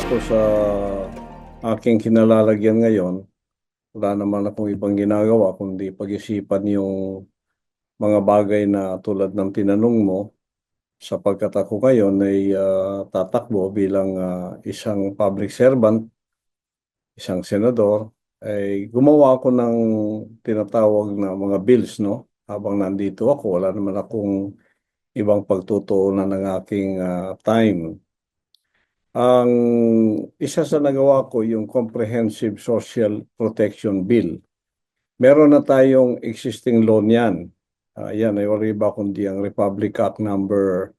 ako sa aking kinalalagyan ngayon, wala naman akong ibang ginagawa kundi pag-isipan yung mga bagay na tulad ng tinanong mo sapagkat ako ngayon ay ah, tatakbo bilang ah, isang public servant, isang senador, ay gumawa ako ng tinatawag na mga bills, no? Habang nandito ako, wala naman akong ibang pagtutuunan ng aking ah, time. Ang isa sa nagawa ko yung Comprehensive Social Protection Bill. Meron na tayong existing law niyan. Ah, yan ay wala iba kundi ang Republic Act number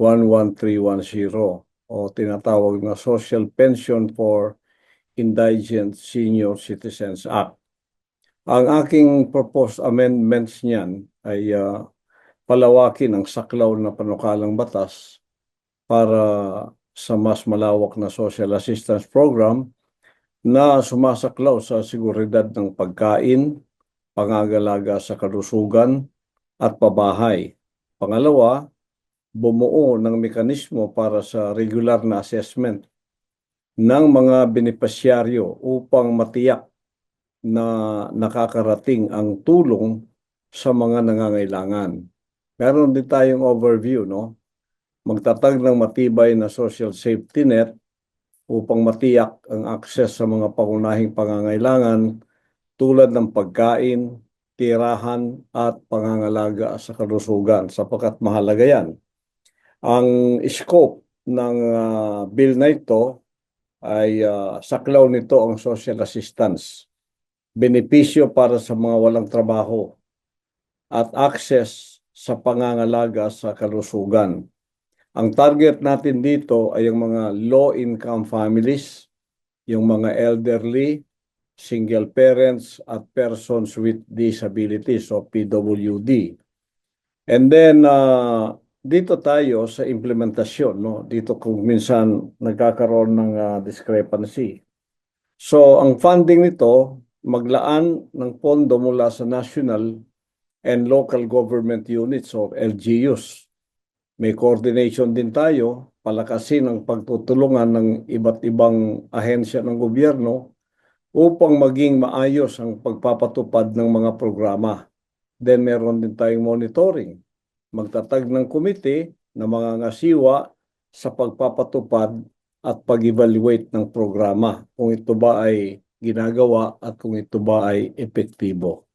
11310 o tinatawag na Social Pension for Indigent Senior Citizens Act. Ang aking proposed amendments niyan ay ah, palawakin ang saklaw na panukalang batas para sa mas malawak na social assistance program na sumasaklaw sa seguridad ng pagkain, pangangalaga sa kalusugan at pabahay. Pangalawa, bumuo ng mekanismo para sa regular na assessment ng mga benepisyaryo upang matiyak na nakakarating ang tulong sa mga nangangailangan. Meron din tayong overview, no? Magtatag ng matibay na social safety net upang matiyak ang access sa mga pangunahing pangangailangan tulad ng pagkain, tirahan at pangangalaga sa kalusugan sapagkat mahalaga yan. Ang scope ng ah, bill na ito ay ah, saklaw nito ang social assistance, benepisyo para sa mga walang trabaho at access sa pangangalaga sa kalusugan. Ang target natin dito ay yung mga low-income families, yung mga elderly, single parents at persons with disabilities o PWD. And then uh, dito tayo sa implementasyon, no? Dito kung minsan nagkakaroon ng uh, discrepancy. So ang funding nito maglaan ng pondo mula sa national and local government units o LGUs. May coordination din tayo, palakasin ang pagtutulungan ng iba't ibang ahensya ng gobyerno upang maging maayos ang pagpapatupad ng mga programa. Then meron din tayong monitoring. Magtatag ng komite na mga ngasiwa sa pagpapatupad at pag-evaluate ng programa kung ito ba ay ginagawa at kung ito ba ay epektibo.